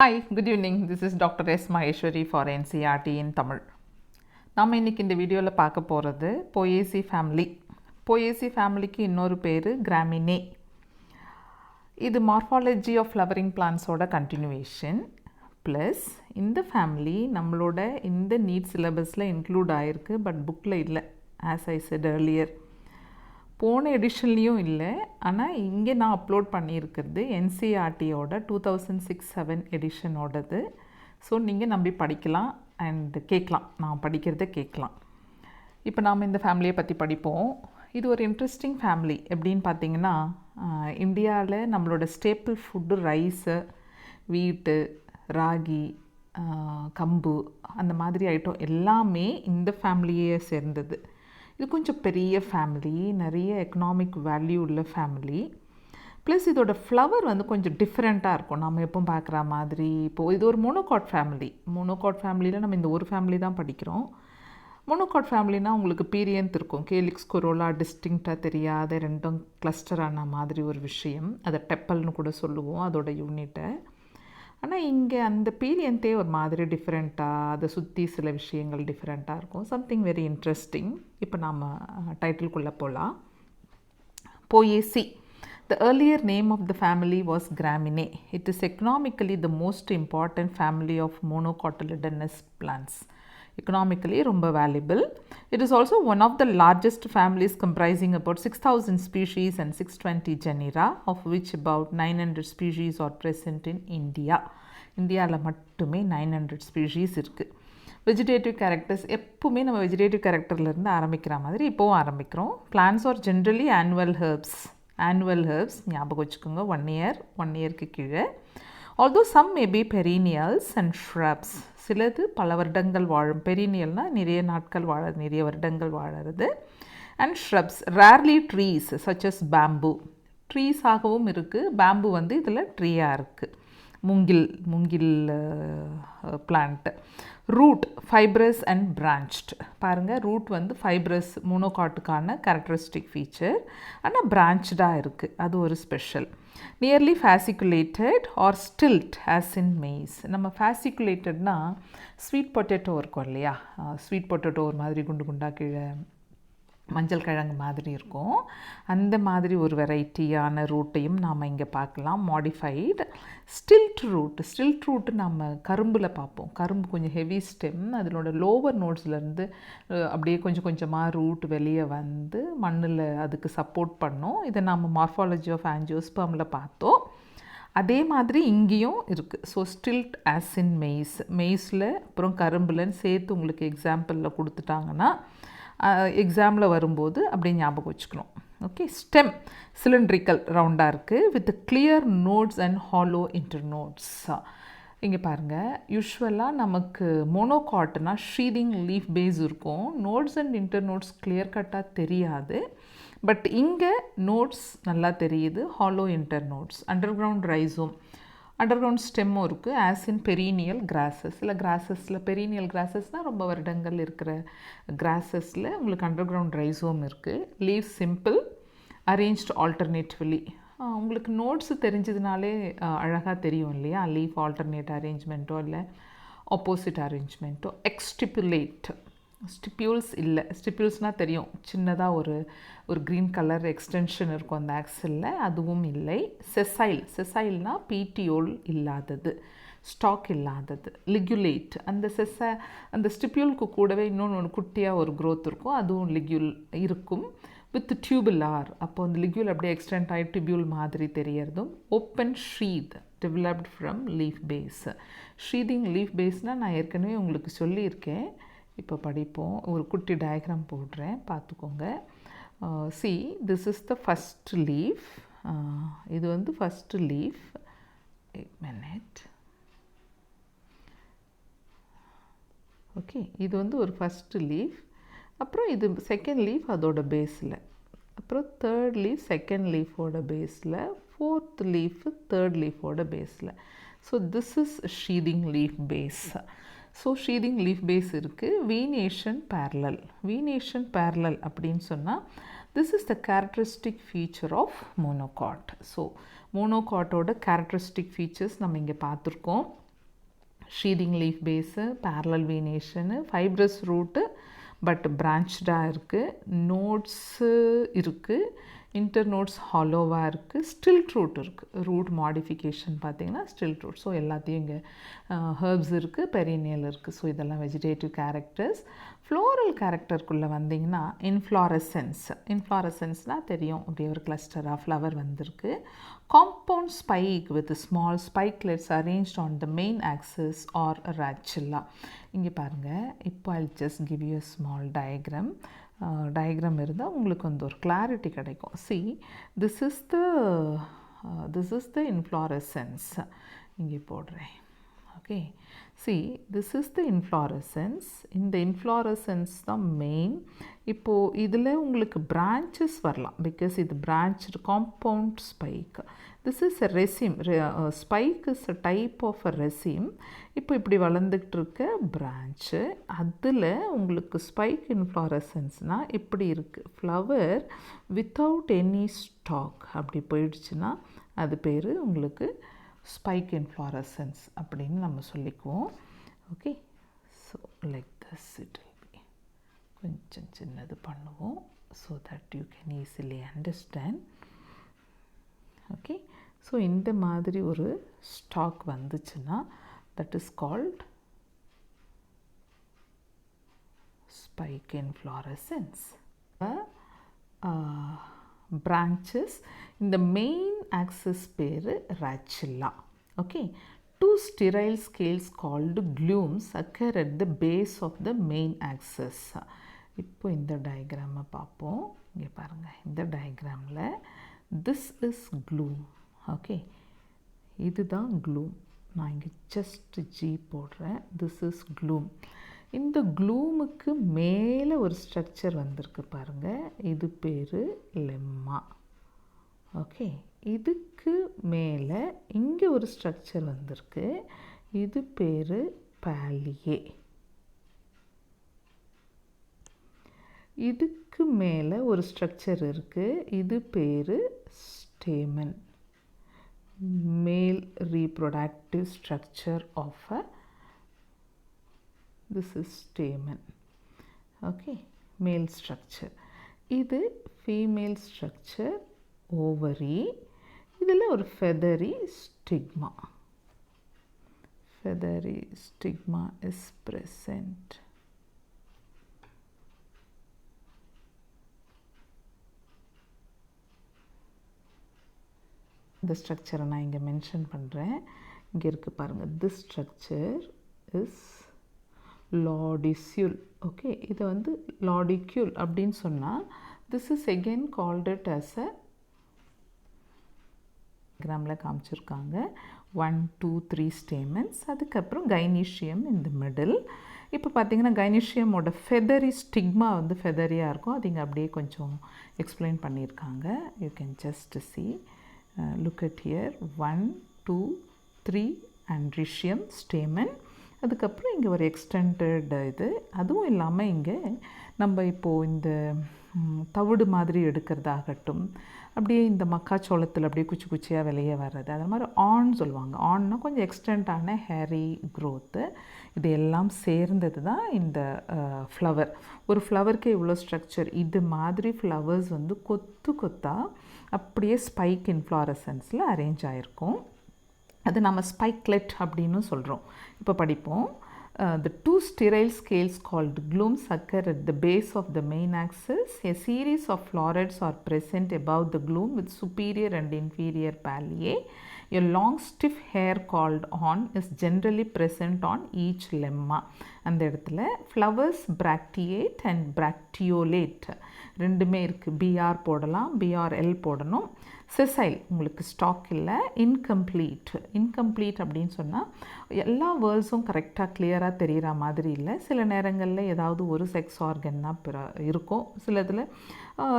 Hi good evening this is doctor S Maheswari for NCERT in Tamil நம்ம இன்றைக்கி இந்த வீடியோவில் பார்க்க போகிறது போயேசி ஃபேமிலி போயேசி ஃபேமிலிக்கு இன்னொரு பேர் கிராமினே இது மார்ஃபாலஜி ஆஃப் ஃப்ளவரிங் பிளான்ஸோட கண்டினியூவேஷன் ப்ளஸ் இந்த ஃபேமிலி நம்மளோட இந்த நீட் சிலபஸில் இன்க்ளூட் ஆகிருக்கு பட் புக்கில் இல்லை. ஆஸ் ஐ செட் ஏர்லியர் போன எடிஷன்லேயும் இல்லை. ஆனால் இங்கே நான் அப்லோட் பண்ணியிருக்கிறது என்சிஆர்டியோட டூ தௌசண்ட் சிக்ஸ் செவன் எடிஷனோடது. ஸோ நீங்கள் நம்பி படிக்கலாம் அண்ட் கேட்கலாம். நான் படிக்கிறத கேட்கலாம். இப்போ நாம் இந்த ஃபேமிலியை பற்றி படிப்போம். இது ஒரு இன்ட்ரெஸ்டிங் ஃபேமிலி எப்படின்னு பார்த்தீங்கன்னா இந்தியாவில் நம்மளோட ஸ்டேப்பிள் ஃபுட்டு ரைஸு வீட்டு ராகி கம்பு அந்த மாதிரி ஐட்டம் எல்லாமே இந்த ஃபேமிலியே சேர்ந்தது. இது கொஞ்சம் பெரிய ஃபேமிலி நிறைய எக்கனாமிக் வேல்யூ உள்ள ஃபேமிலி ப்ளஸ் இதோட ஃப்ளவர் வந்து கொஞ்சம் டிஃப்ரெண்ட்டாக இருக்கும். நம்ம எப்போ பார்க்குற மாதிரி இப்போது இது ஒரு மோனோகாட் ஃபேமிலி மோனோகாட் ஃபேமிலியில் நம்ம இந்த ஒரு ஃபேமிலி தான் படிக்கிறோம். மோனோகாட் ஃபேமிலினா உங்களுக்கு பீரியன்த் இருக்கும். கேலிக்ஸ் கொரோலா டிஸ்டிங்க்டாக தெரியாத ரெண்டும் கிளஸ்டரான மாதிரி ஒரு விஷயம். அதை டெப்பல்னு கூட சொல்லுவோம் அதோட யூனிட்டை ஆனால் இங்கே அந்த பீரியன்ட்டே ஒரு மாதிரி டிஃப்ரெண்ட்டாக அதை சுற்றி சில விஷயங்கள் டிஃப்ரெண்ட்டாக இருக்கும் சம்திங் வெரி இன்ட்ரெஸ்டிங் இப்போ நாம் டைட்டில்குள்ளே போகலாம் Poaceae. The earlier name of the family was Graminae. It is economically the most important family of monocotyledonous plants. Economically ரொம்ப valuable. It is also one of the largest families comprising about 6,000 species and 620 genera, of which about 900 species are present in India. இந்தியாவில் மட்டுமே nine hundred species இருக்குது vegetative characters எப்பவுமே நம்ம vegetative கேரக்டர்லேருந்து ஆரம்பிக்கிற மாதிரி இப்போவும் ஆரம்பிக்கிறோம் plants are generally annual herbs annual herbs ஞாபகம் வச்சுக்கோங்க ஒன் இயர் ஒன் இயருக்கு கீழே although some maybe perennials and shrubs சிலது பல வருடங்கள் வாழும். பெரீனியல்னால் நிறைய நாட்கள் வாழ நிறைய வருடங்கள் வாழறது. And shrubs rarely trees such as bamboo trees ஆகவும் இருக்குது பேம்பு வந்து இதில் ட்ரீயாக இருக்குது மூங்கில் மூங்கில் plant root fibrous and branched பாருங்கள் ரூட் வந்து ஃபைப்ரஸ் மோனோகாட்டுக்கான கேரக்டரிஸ்டிக் ஃபீச்சர் ஆனால் பிரான்ச்டாக இருக்குது அது ஒரு special nearly fasciculated or stilt as in maize நம்ம ஃபேசிகுலேட்டட்னா ஸ்வீட் பொட்டேட்டோ இருக்கும் இல்லையா? ஸ்வீட் பொட்டேட்டோ ஒரு மாதிரி குண்டு குண்டாக கீழே மஞ்சள் கிழங்கு மாதிரி இருக்கும். அந்த மாதிரி ஒரு வெரைட்டியான ரூட்டையும் நாம் இங்கே பார்க்கலாம். Modified stilt root stilt root நம்ம கரும்பில் பார்ப்போம். கரும்பு கொஞ்சம் ஹெவி ஸ்டெம் அதனோட லோவர் நோட்ஸ்லேருந்து அப்படியே கொஞ்சம் கொஞ்சமாக ரூட் வெளியே வந்து மண்ணில் அதுக்கு சப்போர்ட் பண்ணோம். இதை நம்ம மார்ஃபாலஜி ஆஃப் ஆன்ஜியோஸ்பர்மில் பார்த்தோம். அதே மாதிரி இங்கேயும் இருக்குது so stilt as in maize மெய்ஸில் அப்புறம் கரும்புலன்னு சேர்த்து உங்களுக்கு எக்ஸாம்பிளில் கொடுத்துட்டாங்கன்னா எக்ஸாமில் வரும்போது அப்படியே ஞாபகம் வச்சுக்கணும். ஓகே ஸ்டெம் சிலிண்ட்ரிக்கல் ரவுண்டாக இருக்குது with clear nodes and hollow internodes இங்கே பாருங்கள் யூஸ்வலாக நமக்கு மோனோகாட்னா ஷீடிங் லீஃப் பேஸ் இருக்கும். Nodes and inter notes clear கட்டாக தெரியாது. பட் இங்கே நோட்ஸ் நல்லா தெரியுது hollow inter notes underground ரைஸும் அண்டர் கிரவுண்ட் ஸ்டெம்மும் இருக்குது ஆஸ் இன் பெரீனியல் கிராசஸ் இல்லை கிராசஸில் பெரீனியல் கிராசஸ்னால் ரொம்ப வருடங்கள் இருக்கிற கிராசஸில் உங்களுக்கு அண்டர் கிரவுண்ட் ரைஸோம் இருக்குது லீவ் சிம்பிள் அரேஞ்ச்டு ஆல்டர்னேட்டிவ்லி உங்களுக்கு நோட்ஸ் தெரிஞ்சதுனாலே அழகாக தெரியும் இல்லையா? லீஃப் ஆல்டர்னேட் அரேஞ்ச்மெண்ட்டோ இல்லை ஆப்போசிட் அரேஞ்ச்மெண்ட்டோ எக்ஸ்டிப்புலேட் ஸ்டிப்யூல்ஸ் இல்லை. ஸ்டிப்யூல்ஸ்னால் தெரியும். சின்னதாக ஒரு ஒரு க்ரீன் கலர் எக்ஸ்டென்ஷன் இருக்கும் அந்த ஆக்சலில் அதுவும் இல்லை. செசைல் செசைல்னால் பீட்டியோல் இல்லாதது. ஸ்டாக் இல்லாதது. லிகுலேட் அந்த செச அந்த ஸ்டிப்யூலுக்கு கூடவே இன்னொன்று ஒன்று குட்டியாக ஒரு க்ரோத் இருக்கும். அதுவும் லிக்யூல் இருக்கும். வித் டியூபுலார் அப்போ அந்த லிக்யூல் அப்படியே எக்ஸ்டெண்ட் ஆகி டியூபியூல் மாதிரி தெரியறதும். Open sheath developed from leaf base sheathing leaf பேஸ்னால் நான் ஏற்கனவே உங்களுக்கு சொல்லியிருக்கேன். இப்போ படிப்போம். ஒரு குட்டி டயக்ராம் போடுறேன். பார்த்துக்கோங்க. See this is the first leaf இது வந்து ஃபஸ்ட்டு லீஃப் மினிட் ஓகே இது வந்து ஒரு ஃபஸ்ட்டு லீஃப் அப்புறம் இது செகண்ட் லீஃப் அதோட பேஸில் அப்புறம் தேர்ட் லீஃப் செகண்ட் லீஃபோட பேஸில் ஃபோர்த் லீஃப் தேர்ட் லீஃபோட பேஸில் so this is sheathing leaf base so sheathing leaf base இருக்குது வீனேஷன் பேரலல் வீனேஷன் பேரலல் அப்படின்னு சொன்னால் this is the characteristic feature of monocot so மோனோகாட்டோட characteristic features நம்ம இங்கே பார்த்துருக்கோம். Sheathing leaf base parallel venation fibrous root but பிரான்ச்டாக இருக்குது nodes இருக்குது internodes ஹாலோவாக இருக்குது ஸ்டில்ட் ரூட் இருக்குது ரூட் மாடிஃபிகேஷன் பார்த்தீங்கன்னா ஸ்டில்ட் ரூட் ஸோ எல்லாத்தையும் இங்கே ஹர்ப்ஸ் இருக்குது பெரினியல் இருக்குது ஸோ இதெல்லாம் வெஜிடேட்டிவ் கேரக்டர்ஸ் ஃப்ளோரல் கேரக்டருக்குள்ளே வந்தீங்கன்னா இன்ஃப்ளாரசன்ஸ் இன்ஃப்ளாரசன்ஸ்னால் தெரியும். அப்படி ஒரு கிளஸ்டராக ஃப்ளவர் வந்திருக்கு. Compound spike with small spikelets arrange on the main axis or rachilla இங்கே பாருங்கள் இப்போ I just give you small diagram diagram இருந்தால் உங்களுக்கு வந்து ஒரு கிளாரிட்டி கிடைக்கும். See this is the this is the inflorescence இங்கே போடுறேன். Okay see this is the inflorescence இந்த இன்ஃப்ளாரசன்ஸ் தான் மெயின் இப்போது இதில் உங்களுக்கு பிரான்ச்சஸ் வரலாம். பிகாஸ் இது branch compound spike this is a raceme spike is a type of a raceme இப்போ இப்படி வளர்ந்துக்கிட்டு இருக்க பிரான்ச்சு அதில் உங்களுக்கு ஸ்பைக் இன்ஃப்ளாரசன்ஸ்னால் இப்படி இருக்குது ஃப்ளவர் வித்தவுட் எனி ஸ்டாக் அப்படி போயிடுச்சுன்னா அது பேர் உங்களுக்கு ஸ்பைக் இன்ஃப்ளாரசன்ஸ் அப்படின்னு நம்ம சொல்லிக்குவோம். Okay so like this it கொஞ்சம் சின்னது பண்ணுவோம். So that you can easily understand okay so இந்த மாதிரி ஒரு ஸ்டாக் வந்துச்சுன்னா that is called spike inflorescence branches. இந்த மெயின் ஆக்சஸ் பேர் rachilla okay two sterile scales called glumes occur at the base of the main axis இப்போ இந்த டயக்ராமை பார்ப்போம். இங்கே பாருங்கள் இந்த டயக்ராமில் திஸ் இஸ் க்ளூம் ஓகே இதுதான் க்ளூம் நான் இங்கே ஜஸ்ட் ஜி போடுறேன். திஸ் இஸ் க்ளூம் இந்த க்ளூமுக்கு மேலே ஒரு ஸ்ட்ரக்சர் வந்திருக்கு பாருங்கள் இது பேர் லெம்மா ஓகே இதுக்கு மேலே இங்கே ஒரு ஸ்ட்ரக்சர் வந்திருக்கு. இது பேர் பேலியே இதுக்கு மேலே ஒரு ஸ்ட்ரக்சர் இருக்குது இது பேர் stamen male reproductive structure of a this is stamen okay male structure இது ஃபீமேல் ஸ்ட்ரக்சர் ஓவரி இதில் ஒரு feathery stigma feathery stigma is present. இந்த ஸ்ட்ரக்சரை நான் இங்கே மென்ஷன் பண்ணுறேன் இங்கே இருக்குது பாருங்கள் this structure is lodicule okay இதை வந்து லாடிக்யூல் அப்படின்னு சொன்னால் this is again called it as a கிராமில் காமிச்சிருக்காங்க. ஒன் டூ த்ரீ ஸ்டேமன்ஸ் அதுக்கப்புறம் கைனீஷியம் இந்த மிடில் இப்போ பார்த்தீங்கன்னா கைனீஷியமோட ஃபெதரி ஸ்டிக்மா வந்து ஃபெதரியாக இருக்கும். அது இங்கே அப்படியே கொஞ்சம் எக்ஸ்பிளைன் பண்ணியிருக்காங்க. You can just see look at here one two three androecium stamen அதுக்கப்புறம் இங்கே ஒரு எக்ஸ்டெண்டட் இது. அதுவும் இல்லாமல் இங்கே நம்ம இப்போது இந்த தவிடு மாதிரி எடுக்கிறதாகட்டும். அப்படியே இந்த மக்காச்சோளத்தில் அப்படியே குச்சி குச்சியாக வெளியே வர்றது. அது மாதிரி ஆன் சொல்லுவாங்க. ஆன்னா கொஞ்சம் எக்ஸ்டெண்டான ஹேரி க்ரோத்து இது எல்லாம் சேர்ந்தது தான் இந்த ஃப்ளவர் ஒரு ஃப்ளவருக்கு இவ்வளோ ஸ்ட்ரக்சர் இது மாதிரி ஃப்ளவர்ஸ் வந்து கொத்து கொத்தாக அப்படியே ஸ்பைக் இன்ஃப்ளாரசன்ஸில் அரேஞ்ச் ஆகிருக்கும் அது நம்ம ஸ்பைக்லெட் அப்படின்னு சொல்கிறோம் இப்போ படிப்போம். The two sterile scales called glooms occur at the base of the main axis. A series of florets are present above the gloom with superior and inferior palliae. A long stiff hair called on is generally present on each lemma. அந்த இடத்துல flowers bracteate and bracteolate ரெண்டுமே இருக்குது PR போடலாம் PRL போடணும் சிசைல் உங்களுக்கு stock இல்லை incomplete incomplete அப்படின்னு சொன்னால் எல்லா வேர்ட்ஸும் கரெக்டாக கிளியராக தெரிகிற மாதிரி இல்லை. சில நேரங்களில் ஏதாவது ஒரு செக்ஸ் ஆர்கன் தான் பிற இருக்கும். சிலதில்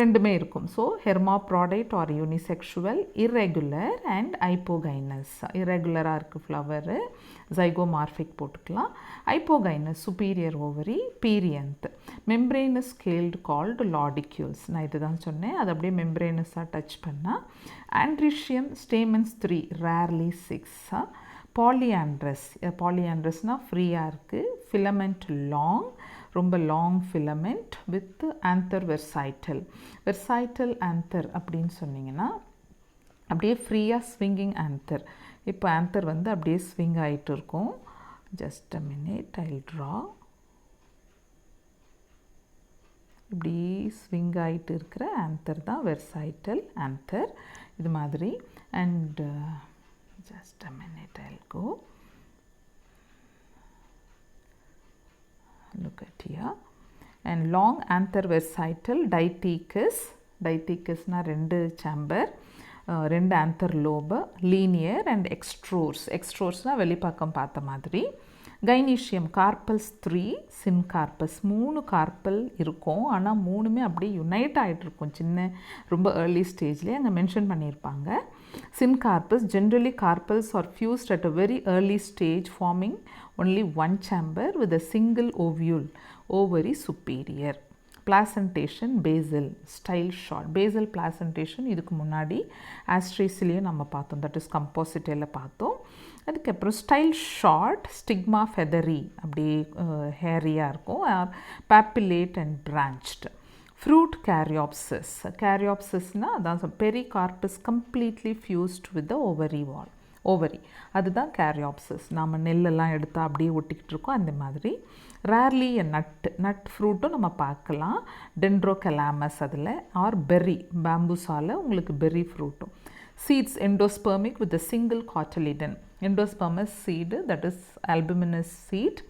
ரெண்டுமே இருக்கும். So hermaphrodite or unisexual irregular and hypogynous இர்ரெகுலராக இருக்குது ஃப்ளவரு ஜைகோமார்ஃபிக் போட்டுக்கலாம். Hypogynous superior ovary perianth membranous scaled called lodicules நான் இது தான் சொன்னேன். அது அப்படியே மெம்ப்ரேனஸாக டச் பண்ணால் ஆண்ட்ரிஷியம் ஸ்டேமன்ஸ் த்ரீ ரேர்லி சிக்ஸாக பாலியாண்ட்ரஸ் பாலியாண்ட்ரஸ்னால் ஃப்ரீயாக இருக்குது ஃபிலமெண்ட் லாங் ரொம்ப long filament with anther versatile versatile anther அப்படின்னு சொன்னிங்கன்னா அப்படியே ஃப்ரீயாக ஸ்விங்கிங் ஆந்தர் இப்போ ஆந்தர் வந்து அப்படியே ஸ்விங் ஆகிட்டு இருக்கும். Just a minute I draw இப்படி ஸ்விங் ஆகிட்டு இருக்கிற ஆந்தர் தான் வெர்சைட்டல் ஆந்தர் இது மாதிரி. And just a minute I go look Diya and long anther versatile versital diticus ரெண்டு சாம்பர் ரெண்டு anther lobe linear and extrorse எக்ஸ்ட்ரோர்ஸ்னால் வெளிப்பாக்கம் பார்த்த மாதிரி. Gynoecium carpels three syncarpous மூணு கார்பல் இருக்கும். ஆனால் மூணுமே அப்படியே யுனைட் ஆகிட்டு இருக்கும் சின்ன ரொம்ப ஏர்லி ஸ்டேஜ்லேயே அங்கே மென்ஷன் பண்ணியிருப்பாங்க. Syncarpous generally carpels are fused at a very early stage forming only one chamber with a single ovule, ovary superior. Placentation basal style short basal placentation இதுக்கு முன்னாடி ஆஸ்ட்ரேசிலேயே நம்ம பார்த்தோம். தட் இஸ் கம்போசிட்டில் பார்த்தோம். அதுக்கப்புறம் ஸ்டைல் ஷார்ட் ஸ்டிக்மா ஃபெதரி அப்படியே ஹேரியாக இருக்கும். Papillate and branched fruit caryopsis கேரியாப்சிஸ்னால் அதான் pericarp is completely fused with the ovary wall ovary அதுதான் கேரியாப்சிஸ் நாம் நெல்லெல்லாம் எடுத்தால் அப்படியே ஒட்டிக்கிட்டு இருக்கோம். அந்த மாதிரி. ரேர்லி நட் நட் ஃப்ரூட்டும் நம்ம பார்க்கலாம். டென்ட்ரோ கலாமஸ் அதில் ஆர் பெர்ரி பேம்பூஸால் உங்களுக்கு berry ஃப்ரூட்டும் seeds endospermic with a single cotyledon endospermous seed that is albuminous seed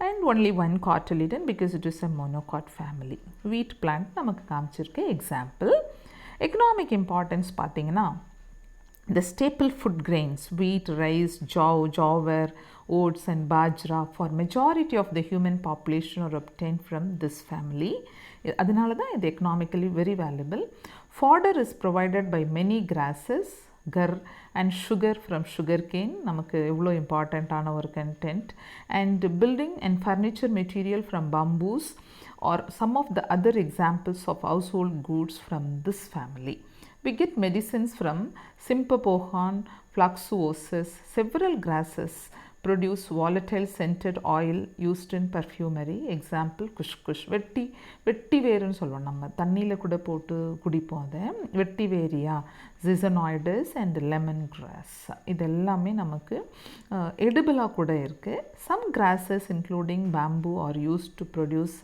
and only one cotyledon because it is a monocot family wheat plant நமக்கு காமிச்சிருக்க example economic importance பார்த்தீங்கன்னா the staple food grains wheat rice jaw jowar oats and bajra for majority of the human population are obtained from this family. அதனால தான் இது economically very valuable fodder is provided by many grasses gur and sugar from sugar cane நமக்கு எவ்வளோ இம்பார்ட்டண்ட்டான ஒரு content and building and furniture material from bamboos are some of the other examples of household goods from this family We get medicines from Sympapohon, Fluxuosis, several grasses produce volatile scented oil used in perfumery. Example, khus khus வெட்டி வெட்டி வேருன்னு சொல்லுவோம் நம்ம. தண்ணியில் கூட போட்டு குடிப்போம் அதை. Vetiveria zizanioides and lemon grass இது எல்லாமே நமக்கு எடுபிளாக கூட இருக்குது some grasses including bamboo are use to produce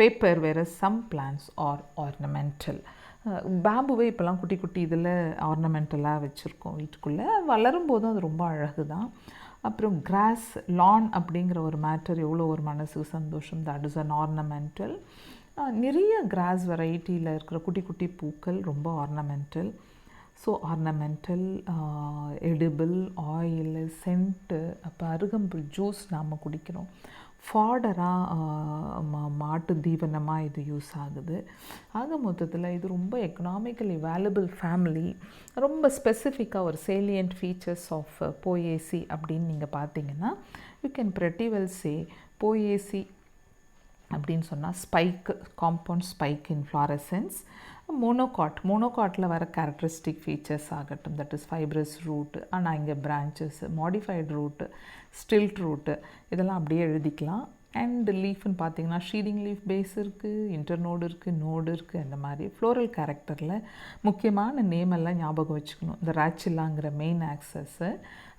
paper வேறு சம் பிளான்ஸ் ஆர் ஆர்னமெண்டல் பேம்புவே இப்போல்லாம் குட்டி குட்டி இதில் ஆர்னமெண்டலாக வச்சுருக்கோம் வீட்டுக்குள்ளே. வளரும் போதும் அது ரொம்ப அழகு தான் அப்புறம் கிராஸ் லான் அப்படிங்கிற ஒரு மேட்டர் எவ்வளோ ஒரு மனசுக்கு சந்தோஷம் தட் இஸ் அன் ஆர்னமெண்டல் நிறைய கிராஸ் வெரைட்டியில் இருக்கிற குட்டி குட்டி பூக்கள் ரொம்ப ornamental so ornamental edible oil scent அப்போ அருகம்புல் ஜூஸ் நாம் குடிக்கிறோம். ஃபாடராக மா மாட்டு தீவனமாக இது யூஸ் ஆகுது. ஆக மொத்தத்தில் இது ரொம்ப எக்கனாமிக்கலி வேலுபிள் ஃபேமிலி ரொம்ப ஸ்பெசிஃபிக்காக ஒரு சேலியன்ட் ஃபீச்சர்ஸ் ஆஃப் போஏசி அப்படின்னு நீங்கள் பார்த்தீங்கன்னா you can pretty well say Poaceae அப்படின்னு சொன்னால் spike compound spike in inflorescence monocot மோனோகாட்டில் வர கேரக்டரிஸ்டிக் ஃபீச்சர்ஸ் ஆகட்டும். தட் இஸ் ஃபைப்ரஸ் ரூட்டு ஆனால் இங்கே branches modified root stilt root இதெல்லாம் அப்படியே எழுதிக்கலாம். அண்ட் லீஃப்னு பார்த்தீங்கன்னா ஷீடிங் லீஃப் பேஸ் இருக்குது இன்டர்நோடு இருக்குது நோடு இருக்குது அந்த மாதிரி ஃப்ளோரல் கேரக்டரில் முக்கியமான நேம் எல்லாம் ஞாபகம் வச்சுக்கணும். இந்த ராச்சில்லாங்கிற மெயின் ஆக்சஸ்ஸு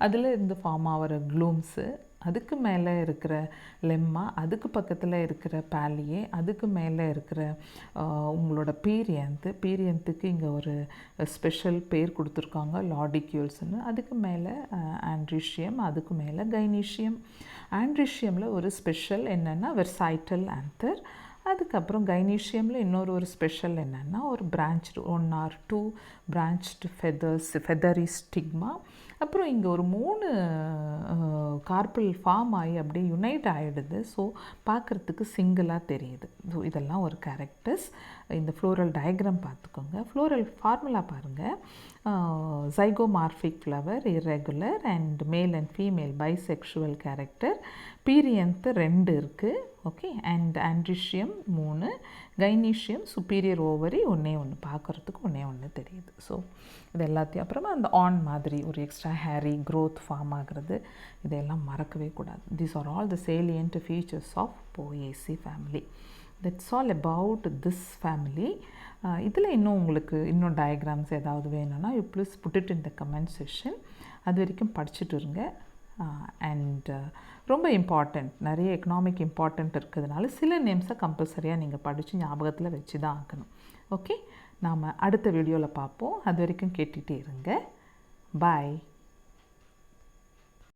அதில் இருந்து ஃபார்ம் ஆகிற க்ளூம்ஸு அதுக்கு மேலே இருக்கிற லெம்மா அதுக்கு பக்கத்தில் இருக்கிற பேலியே அதுக்கு மேலே இருக்கிற உங்களோட பீரியன்த்து பீரியன்த்துக்கு இங்கே ஒரு ஸ்பெஷல் பேர் கொடுத்துருக்காங்க லாடிக்யூல்ஸ்னு அதுக்கு மேலே ஆண்ட்ரிஷியம் அதுக்கு மேலே கைனீஷியம். ஆண்ட்ரிஷியமில் ஒரு ஸ்பெஷல் என்னென்னா வெர்சைட்டல் ஆன்தர் அதுக்கப்புறம் கைனீஷியமில் இன்னொரு ஒரு ஸ்பெஷல் என்னென்னா ஒரு branch one or two branched feathers feathery stigma. அப்புறம் இங்கே ஒரு மூணு கார்பல் ஃபார்ம் ஆகி அப்படியே யுனைட் ஆகிடுது ஸோ பார்க்குறதுக்கு சிங்கிளாக தெரியுது. ஸோ இதெல்லாம் ஒரு கேரக்டர்ஸ் இந்த ஃப்ளோரல் டயக்ராம் பார்த்துக்கோங்க ஃப்ளோரல் ஃபார்முலா பாருங்கள் zygomorphic flower irregular and male and female bisexual character perianth ரெண்டு இருக்குது ஓகே அண்ட் ஆண்ட்ரிஷியம் மூணு கைனீஷியம் சுப்பீரியர் ஓவரி ஒன்றே ஒன்று பார்க்குறதுக்கு ஒன்றே ஒன்று தெரியுது. ஸோ இது எல்லாத்தையும் அப்புறமா அந்த ஆன் மாதிரி ஒரு எக்ஸ்ட்ரா ஹேரி க்ரோத் ஃபார்ம் ஆகிறது இதையெல்லாம் மறக்கவே கூடாது. These are all the salient features of Poaceae family that's all about this family இதில் இன்னும் உங்களுக்கு இன்னும் டயக்ராம்ஸ் ஏதாவது வேணும்னா you please put it in the comment session அது வரைக்கும் படிச்சுட்டு இருங்க. Uh, அண்ட் uh, ரொம்ப இம்பார்ட்டண்ட் நிறைய எக்கனாமிக் இம்பார்ட்டண்ட் இருக்கிறதுனால சில நேம்ஸை கம்பல்சரியாக நீங்கள் படித்து ஞாபகத்தில் வச்சு தான் ஆகணும். ஓகே நாம் அடுத்த வீடியோவில் பார்ப்போம். அது வரைக்கும் கேட்டுகிட்டே இருங்க. பாய்